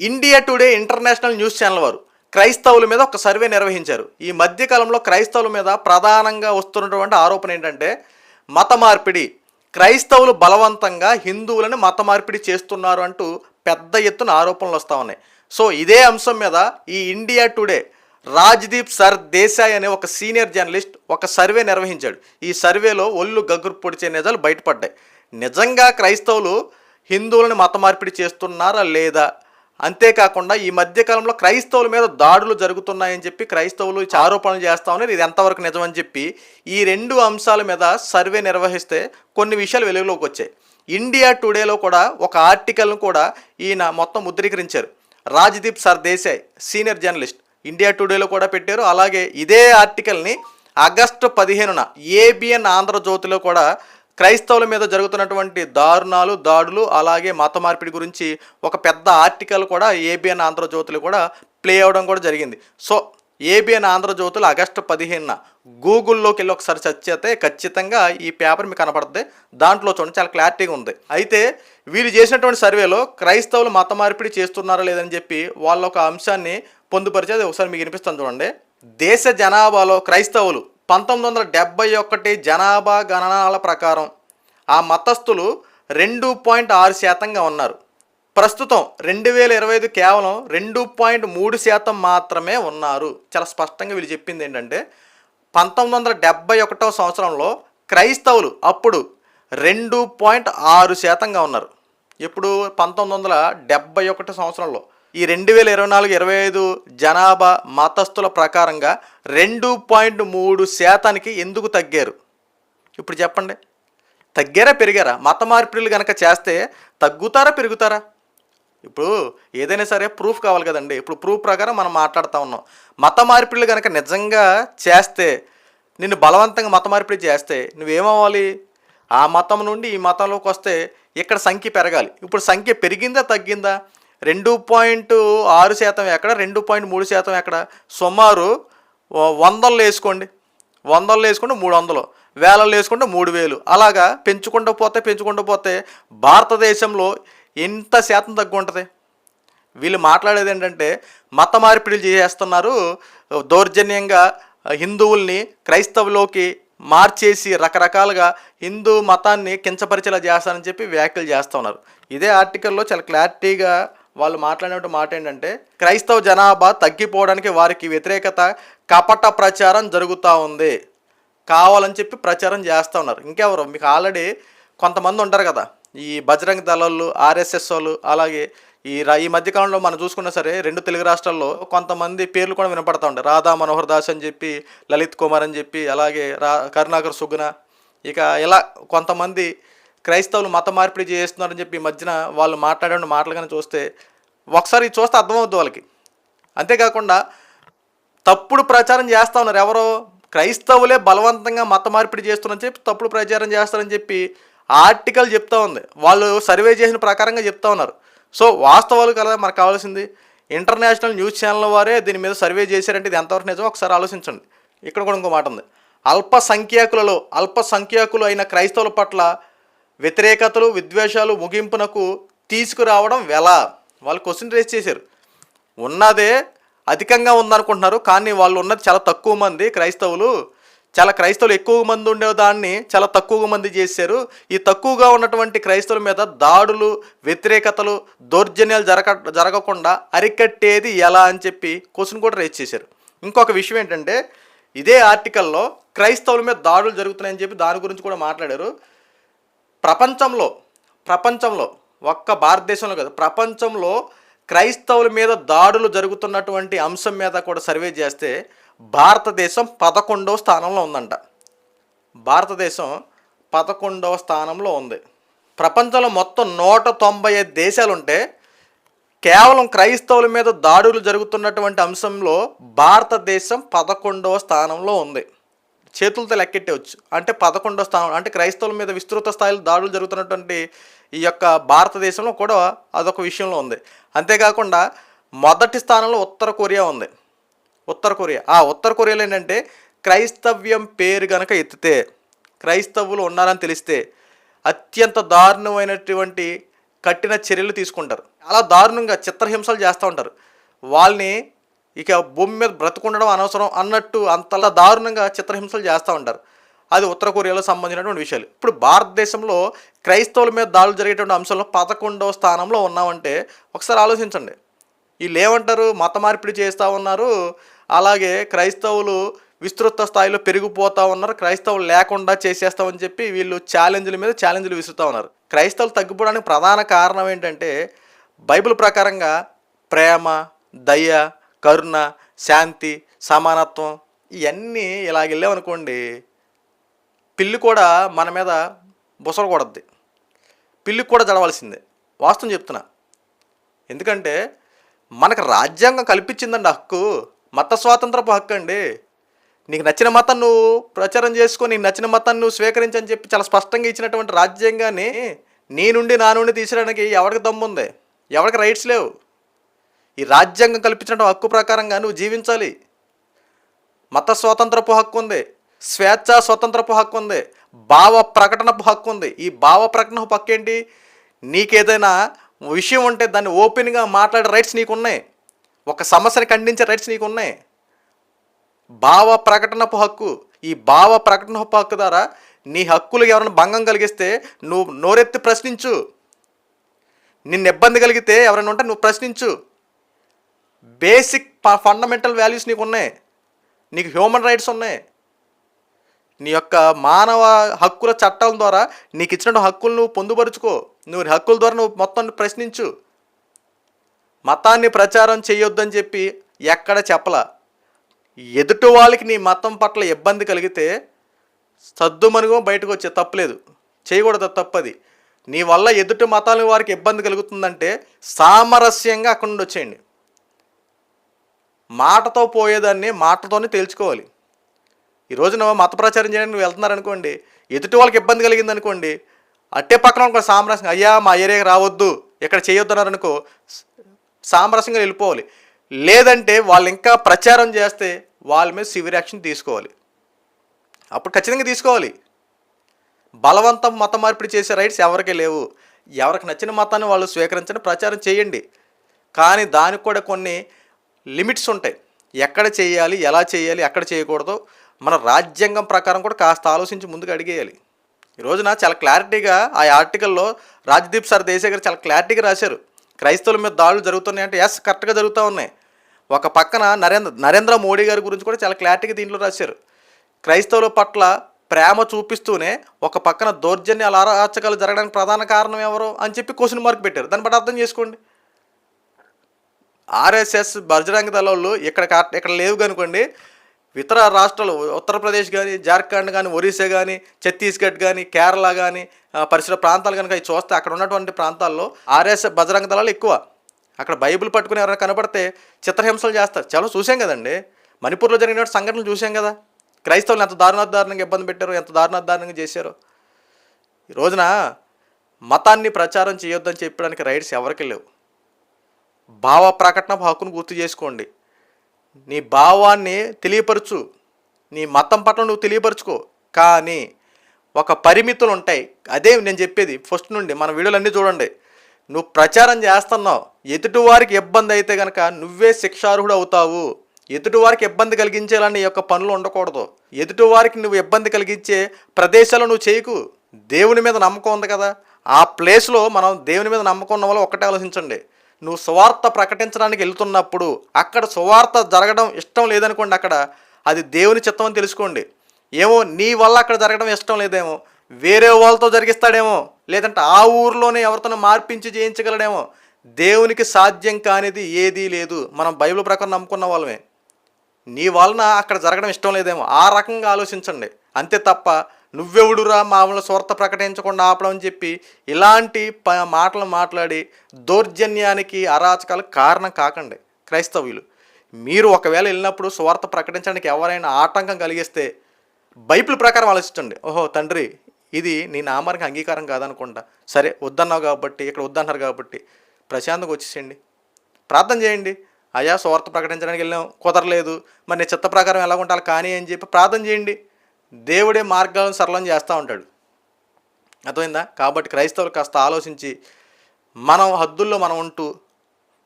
India Today international news channel వారు క్రైస్తవుల మీద ఒక సర్వే నిర్వహించారు. ఈ మధ్యకాలంలో క్రైస్తవుల మీద ప్రధానంగా వస్తున్నటువంటి ఆరోపణ ఏంటంటే మత మార్పిడి క్రైస్తవులు బలవంతంగా హిందువులను మత మార్పిడి చేస్తున్నారు అంటూ పెద్ద ఎత్తున ఆరోపణలు వస్తూ ఉన్నాయి. సో ఇదే అంశం మీద ఈ India Today Rajdeep Sardesai అనే ఒక సీనియర్ జర్నలిస్ట్ ఒక సర్వే నిర్వహించాడు. ఈ సర్వేలో ఒళ్ళు గగ్గురు పొడిచే నిజాలు బయటపడ్డాయి. నిజంగా క్రైస్తవులు హిందువులను మత మార్పిడి చేస్తున్నారా లేదా? అంతేకాకుండా ఈ మధ్యకాలంలో క్రైస్తవుల మీద దాడులు జరుగుతున్నాయని చెప్పి క్రైస్తవులు ఆరోపణలు చేస్తా ఉన్నారు. ఇది ఎంతవరకు నిజమని చెప్పి ఈ రెండు అంశాల మీద సర్వే నిర్వహిస్తే కొన్ని విషయాలు వెలుగులోకి వచ్చాయి. ఇండియా టుడేలో కూడా ఒక ఆర్టికల్ను కూడా ఈయన మొత్తం ముద్రీకరించారు. Rajdeep Sardesai senior journalist India టుడేలో కూడా పెట్టారు. అలాగే ఇదే ఆర్టికల్ని ఆగస్టు పదిహేనున ఏబిఎన్ ఆంధ్రజ్యోతిలో కూడా క్రైస్తవుల మీద జరుగుతున్నటువంటి దారుణాలు దాడులు అలాగే మత మార్పిడి గురించి ఒక పెద్ద ఆర్టికల్ కూడా ఏబిఎన్ ఆంధ్రజ్యోతులు కూడా ప్లే అవ్వడం కూడా జరిగింది. సో ఏబిఎన్ ఆంధ్రజ్యోతులు ఆగస్టు పదిహేనున గూగుల్లోకి వెళ్ళి ఒకసారి సెర్చ్ చేస్తే ఖచ్చితంగా ఈ పేపర్ మీకు కనపడుతుంది దాంట్లో చూడండి చాలా క్లారిటీగా ఉంది. అయితే వీళ్ళు చేసినటువంటి సర్వేలో క్రైస్తవులు మత మార్పిడి చేస్తున్నారా లేదని చెప్పి వాళ్ళ ఒక అంశాన్ని పొందుపరిచేది ఒకసారి మీకు వినిపిస్తాను చూడండి. దేశ జనాభాలో క్రైస్తవులు పంతొమ్మిది వందల డెబ్బై ఒకటి జనాభా గణనాల ప్రకారం ఆ మతస్థులు రెండు పాయింట్ ఆరు శాతంగా ఉన్నారు. ప్రస్తుతం రెండు వేల ఇరవై ఐదు కేవలం రెండు పాయింట్ మూడు శాతం మాత్రమే ఉన్నారు. చాలా స్పష్టంగా వీళ్ళు చెప్పింది ఏంటంటే పంతొమ్మిది వందల డెబ్బై ఒకటవ సంవత్సరంలో క్రైస్తవులు అప్పుడు రెండు పాయింట్ ఆరు శాతంగా ఉన్నారు. ఇప్పుడు పంతొమ్మిది వందల డెబ్బై ఒకటి సంవత్సరంలో. ఈ రెండు వేల ఇరవై నాలుగు ఇరవై ఐదు జనాభా మతస్థుల ప్రకారంగా రెండు పాయింట్ మూడు శాతానికి ఎందుకు తగ్గారు? ఇప్పుడు చెప్పండి. తగ్గారా పెరిగారా? మత మార్పిడులు కనుక చేస్తే తగ్గుతారా పెరుగుతారా? ఇప్పుడు ఏదైనా సరే ప్రూఫ్ కావాలి కదండి. ఇప్పుడు ప్రూఫ్ ప్రకారం మనం మాట్లాడుతూ ఉన్నాం. మత మార్పిడులు కనుక నిజంగా చేస్తే నిన్ను బలవంతంగా మత మార్పిడి చేస్తే నువ్వేమవ్వాలి? ఆ మతం నుండి ఈ మతంలోకి వస్తే ఇక్కడ సంఖ్య పెరగాలి. ఇప్పుడు సంఖ్య పెరిగిందా తగ్గిందా? రెండు పాయింట్ ఆరు శాతం ఎక్కడ? రెండు పాయింట్ మూడు శాతం ఎక్కడ? సుమారు వందలు వేసుకోండి. వందలు వేసుకుంటే మూడు వందలు. వేలలు వేసుకుంటే మూడు వేలు. అలాగా పెంచుకుంటూ పోతే పెంచుకుంటూ పోతే భారతదేశంలో ఎంత శాతం తగ్గు ఉంటుంది. వీళ్ళు మాట్లాడేది ఏంటంటే మత మార్పిడిలు చేసేస్తున్నారు. దౌర్జన్యంగా హిందువుల్ని క్రైస్తవులోకి మార్చేసి రకరకాలుగా హిందూ మతాన్ని కించపరిచేలా చేస్తారని చెప్పి వ్యాఖ్యలు చేస్తున్నారు. ఇదే ఆర్టికల్లో చాలా క్లారిటీగా వాళ్ళు మాట్లాడినట్టు మాట ఏంటంటే క్రైస్తవ జనాభా తగ్గిపోవడానికి వారికి వ్యతిరేకత కపట ప్రచారం జరుగుతూ ఉంది. కావాలని చెప్పి ప్రచారం చేస్తూ ఉన్నారు. ఇంకెవరు? మీకు ఆల్రెడీ కొంతమంది ఉంటారు కదా. ఈ బజరంగ దళాలు ఆర్ఎస్ఎస్ వాళ్ళు అలాగే ఈ రా ఈ మధ్యకాలంలో మనం చూసుకున్నా సరే రెండు తెలుగు రాష్ట్రాల్లో కొంతమంది పేర్లు కూడా వినపడతా ఉంటాయి. రాధా మనోహర్ దాస్ అని చెప్పి లలిత్ కుమార్ అని చెప్పి అలాగే రా కరుణాకర్ సుగుణ. ఇక ఇలా కొంతమంది క్రైస్తవులు మత మార్పిడి చేస్తున్నారని చెప్పి ఈ మధ్యన వాళ్ళు మాట్లాడే మాటలు కానీ చూస్తే ఒకసారి చూస్తే అర్థమవుద్ది వాళ్ళకి. అంతేకాకుండా తప్పుడు ప్రచారం చేస్తూ ఉన్నారు ఎవరో క్రైస్తవులే బలవంతంగా మత మార్పిడి చేస్తున్నారని చెప్పి తప్పుడు ప్రచారం చేస్తారని చెప్పి ఆర్టికల్ చెప్తా ఉంది. వాళ్ళు సర్వే చేసిన ప్రకారంగా చెప్తా ఉన్నారు. సో వాస్తవాలు కదా మనకు కావాల్సింది. ఇంటర్నేషనల్ న్యూస్ ఛానల్ వారే దీని మీద సర్వే చేశారంటే ఇది ఎంతవరకు నిజం ఒకసారి ఆలోచించండి. ఇక్కడ కూడా ఇంకో మాట ఉంది. అల్పసంఖ్యాకులలో అల్పసంఖ్యాకులు అయిన క్రైస్తవుల పట్ల వ్యతిరేకతలు విద్వేషాలు ముగింపునకు తీసుకురావడం ఎలా వాళ్ళు క్వశ్చన్ రేస్ చేశారు. ఉన్నదే అధికంగా ఉందనుకుంటున్నారు కానీ వాళ్ళు ఉన్నది చాలా తక్కువ మంది క్రైస్తవులు. చాలా క్రైస్తవులు ఎక్కువ మంది ఉండే దాన్ని చాలా తక్కువ మంది చేశారు. ఈ తక్కువగా ఉన్నటువంటి క్రైస్తవుల మీద దాడులు వ్యతిరేకతలు దౌర్జన్యాలు జరగ జరగకుండా అరికట్టేది ఎలా అని చెప్పి క్వశ్చన్ కూడా రేస్ చేశారు. ఇంకొక విషయం ఏంటంటే ఇదే ఆర్టికల్లో క్రైస్తవుల మీద దాడులు జరుగుతున్నాయని చెప్పి దాని గురించి కూడా మాట్లాడారు. ప్రపంచంలో ప్రపంచంలో ఒక్క భారతదేశంలో కాదు ప్రపంచంలో క్రైస్తవుల మీద దాడులు జరుగుతున్నటువంటి అంశం మీద కూడా సర్వే చేస్తే భారతదేశం పదకొండవ స్థానంలో ఉందంట. భారతదేశం పదకొండవ స్థానంలో ఉంది. ప్రపంచంలో మొత్తం నూట తొంభై ఐదు దేశాలుంటే కేవలం క్రైస్తవుల మీద దాడులు జరుగుతున్నటువంటి అంశంలో భారతదేశం పదకొండవ స్థానంలో ఉంది. చేతులతో లెక్కెట్టవచ్చు. అంటే పదకొండో స్థానం అంటే క్రైస్తవుల మీద విస్తృత స్థాయిలో దాడులు జరుగుతున్నటువంటి ఈ యొక్క భారతదేశంలో కూడా అదొక విషయంలో ఉంది. అంతేకాకుండా మొదటి స్థానంలో ఉత్తర కొరియా ఉంది. ఉత్తర కొరియా ఆ ఉత్తర కొరియాలో ఏంటంటే క్రైస్తవ్యం పేరు గనక ఎత్తితే క్రైస్తవులు ఉన్నారని తెలిస్తే అత్యంత దారుణమైనటువంటి కఠిన చర్యలు తీసుకుంటారు. చాలా దారుణంగా చిత్రహింసలు చేస్తూ ఉంటారు. వాళ్ళని ఇక భూమి మీద బ్రతుకుండడం అనవసరం అన్నట్టు అంతలా దారుణంగా చిత్రహింసలు చేస్తూ ఉంటారు. అది ఉత్తర కొరియాలో సంబంధించినటువంటి విషయాలు. ఇప్పుడు భారతదేశంలో క్రైస్తవుల మీద దాడులు జరిగేటువంటి అంశంలో పదకొండవ స్థానంలో ఉన్నామంటే ఒకసారి ఆలోచించండి. వీళ్ళు ఏమంటారు మత మార్పిడి చేస్తూ ఉన్నారు. అలాగే క్రైస్తవులు విస్తృత స్థాయిలో పెరిగిపోతూ ఉన్నారు. క్రైస్తవులు లేకుండా చేసేస్తామని చెప్పి వీళ్ళు ఛాలెంజ్ల మీద ఛాలెంజ్లు విసురుతూ ఉన్నారు. క్రైస్తవులు తగ్గిపోవడానికి ప్రధాన కారణం ఏంటంటే బైబిల్ ప్రకారంగా ప్రేమ దయ కరుణ శాంతి సమానత్వం ఇవన్నీ ఇలాగ వెళ్ళామనుకోండి పిల్లి కూడా మన మీద బుసరకూడద్ది పిల్లికి కూడా జడవలసిందే వాస్తవం చెప్తున్నా. ఎందుకంటే మనకు రాజ్యాంగం కల్పించిందండి హక్కు. మత స్వాతంత్రపు హక్కు అండి. నీకు నచ్చిన మతం నువ్వు ప్రచారం చేసుకో నీకు నచ్చిన మతాన్ని నువ్వు స్వీకరించని చెప్పి చాలా స్పష్టంగా ఇచ్చినటువంటి రాజ్యాంగాన్ని నీ నుండి నా నుండి తీసడానికి ఎవరికి దమ్ముంది? ఎవరికి రైట్స్ లేవు? ఈ రాజ్యాంగం కల్పించిన హక్కు ప్రకారంగా నువ్వు జీవించాలి. మత స్వాతంత్రపు హక్కు ఉంది స్వేచ్ఛ స్వతంత్రపు హక్కు ఉంది భావ ప్రకటనపు హక్కు ఉంది. ఈ భావ ప్రకటన హక్కు ఏంటి? నీకేదైనా విషయం ఉంటే దాన్ని ఓపెన్గా మాట్లాడే రైట్స్ నీకున్నాయి. ఒక సమస్యని ఖండించే రైట్స్ నీకున్నాయి. భావ ప్రకటనపు హక్కు ఈ భావ ప్రకటన హక్కు ద్వారా నీ హక్కులు ఎవరైనా భంగం కలిగిస్తే నువ్వు నోరెత్తి ప్రశ్నించు. నిన్ను ఇబ్బంది కలిగితే ఎవరైనా ఉంటే నువ్వు ప్రశ్నించు. బేసిక్ ఫండమెంటల్ వాల్యూస్ నీకు ఉన్నాయి నీకు హ్యూమన్ రైట్స్ ఉన్నాయి. నీ యొక్క మానవ హక్కుల చట్టాల ద్వారా నీకు ఇచ్చిన హక్కులు నువ్వు పొందుపరుచుకో. నువ్వు హక్కుల ద్వారా నువ్వు మొత్తం ప్రశ్నించు. మతాన్ని ప్రచారం చేయొద్దని చెప్పి ఎక్కడ చెప్పలా. ఎదుటి వాళ్ళకి నీ మతం పట్ల ఇబ్బంది కలిగితే సద్దుమనుగో బయటకు వచ్చే తప్పలేదు చేయకూడదు తప్పది. నీ వల్ల ఎదుటి మతాల వారికి ఇబ్బంది కలుగుతుందంటే సామరస్యంగా అక్కడి నుండి వచ్చేయండి. మాటతో పోయేదాన్ని మాటతోనే తేల్చుకోవాలి. ఈరోజు నువ్వు మత ప్రచారం చేయడానికి నువ్వు వెళ్తున్నారనుకోండి ఎదుటి వాళ్ళకి ఇబ్బంది కలిగింది అనుకోండి అట్టే పక్కన ఒక సామరస్యంగా అయ్యా మా ఏరియాకి రావద్దు ఇక్కడ చేయొద్దన్నారు అనుకో సామరస్యంగా వెళ్ళిపోవాలి. లేదంటే వాళ్ళు ఇంకా ప్రచారం చేస్తే వాళ్ళ మీద సివియర్ యాక్షన్ తీసుకోవాలి. అప్పుడు ఖచ్చితంగా తీసుకోవాలి. బలవంతం మత మార్పిడి చేసే రైట్స్ ఎవరికి లేవు. ఎవరికి నచ్చిన మతాన్ని వాళ్ళు స్వీకరించని ప్రచారం చేయండి. కానీ దానికి కూడా కొన్ని లిమిట్స్ ఉంటాయి. ఎక్కడ చేయాలి ఎలా చేయాలి ఎక్కడ చేయకూడదు మన రాజ్యాంగం ప్రకారం కూడా కాస్త ఆలోచించి ముందుకు అడిగేయాలి. ఈ రోజున చాలా క్లారిటీగా ఆ ఆర్టికల్లో రాజ్దీప్ సార్ దేశాయ్ గారు చాలా క్లారిటీగా రాశారు. క్రైస్తవుల మీద దాడులు జరుగుతున్నాయి అంటే ఎస్ కరెక్ట్గా జరుగుతూ ఉన్నాయి. ఒక పక్కన నరేంద్ర నరేంద్ర మోడీ గారి గురించి కూడా చాలా క్లారిటీగా దీంట్లో రాశారు. క్రైస్తవుల పట్ల ప్రేమ చూపిస్తూనే ఒక పక్కన దౌర్జన్యాలు అరాచకాలు జరగడానికి ప్రధాన కారణం ఎవరు అని చెప్పి క్వశ్చన్ మార్క్ పెట్టారు. దాన్ని బట్టి అర్థం చేసుకోండి. ఆర్ఎస్ఎస్ బజరంగ దళాలు ఇక్కడ కా- ఇక్కడ లేవు కనుకోండి ఇతర రాష్ట్రాలు ఉత్తరప్రదేశ్ కానీ జార్ఖండ్ కానీ ఒరిస్సా కానీ ఛత్తీస్గఢ్ కానీ కేరళ కానీ పరిసర ప్రాంతాలు కనుక అవి చూస్తే అక్కడ ఉన్నటువంటి ప్రాంతాల్లో ఆర్ఎస్ బజరంగ దళాలు ఎక్కువ. అక్కడ బైబిల్ పట్టుకుని ఎవరైనా కనపడితే చిత్రహింసలు చేస్తారు. చాలా చూసాం కదండి. మణిపూర్లో జరిగిన సంఘటనలు చూసాం కదా. క్రైస్తవులు ఎంత దారుణ ఇబ్బంది పెట్టారో ఎంత దారుణ చేశారు. ఈ రోజున మతాన్ని ప్రచారం చేయొద్దని చెప్పడానికి రైట్స్ ఎవరికి లేవు. భావ ప్రకటన హక్కును గుర్తు చేసుకోండి. నీ భావాన్ని తెలియపరచు. నీ మతం పట్ల నువ్వు తెలియపరచుకో. కానీ ఒక పరిమితులు ఉంటాయి. అదే నేను చెప్పేది ఫస్ట్ నుండి మన వీడియోలన్నీ చూడండి. నువ్వు ప్రచారం చేస్తున్నావు. ఎదుటివారికి ఇబ్బంది అయితే కనుక నువ్వే శిక్షార్హుడు అవుతావు. ఎదుటివారికి ఇబ్బంది కలిగించేలా నీ యొక్క పనులు ఉండకూడదు. ఎదుటివారికి నువ్వు ఇబ్బంది కలిగించే ప్రదేశాలు నువ్వు చేయకు. దేవుని మీద నమ్మకం ఉంది కదా. ఆ ప్లేస్లో మనం దేవుని మీద నమ్మకం ఉన్న వల్ల ఒక్కటే ఆలోచించండి. నువ్వు సువార్త ప్రకటించడానికి వెళ్తున్నప్పుడు అక్కడ సువార్త జరగడం ఇష్టం లేదనుకోండి అక్కడ అది దేవుని చిత్తం అని తెలుసుకోండి. ఏమో నీ వల్ల అక్కడ జరగడం ఇష్టం లేదేమో వేరే వాళ్ళతో జరిగిస్తాడేమో లేదంటే ఆ ఊర్లోనే ఎవరితోనో మార్పించి చేయించగలడేమో దేవునికి సాధ్యం కానిది ఏదీ లేదు. మనం బైబిల్ ప్రకారం నమ్ముకున్న వాళ్ళమే. నీ వలన అక్కడ జరగడం ఇష్టం లేదేమో ఆ రకంగా ఆలోచించండి. అంతే తప్ప నువ్వెవడురా మామూలు స్వార్థ ప్రకటించకుండా ఆపడం అని చెప్పి ఇలాంటి ప మాటలు మాట్లాడి దౌర్జన్యానికి అరాచకాలకు కారణం కాకండి. క్రైస్తవులు. మీరు ఒకవేళ వెళ్ళినప్పుడు స్వార్థ ప్రకటించడానికి ఎవరైనా ఆటంకం కలిగిస్తే బైబిల్ ప్రకారం ఆలోచించండి. ఓహో తండ్రి ఇది నీ నామానికి అంగీకారం కాదనుకుంటా. సరే వద్దన్నావు కాబట్టి ఇక్కడ వద్దన్నారు కాబట్టి ప్రశాంతంగా వచ్చేసేయండి. ప్రార్థన చేయండి. అయ్యా స్వార్థ ప్రకటించడానికి వెళ్ళాం కుదరలేదు. మరి నీ చిత్త ప్రకారం ఎలా ఉండాలి కానీ అని చెప్పి ప్రార్థన చేయండి. దేవుడే మార్గాలను సరళం చేస్తూ ఉంటాడు. అర్థమైందా? కాబట్టి క్రైస్తవులు కాస్త ఆలోచించి మనం హద్దుల్లో మనం ఉంటూ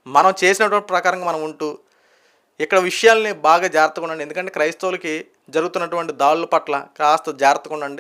మనం చేసినటువంటి ప్రకారంగా మనం ఉంటూ ఇక్కడ విషయాల్ని బాగా జాగ్రత్తగా ఉండండి. ఎందుకంటే క్రైస్తవులకి జరుగుతున్నటువంటి దాడుల పట్ల కాస్త జాగ్రత్తగా ఉండండి.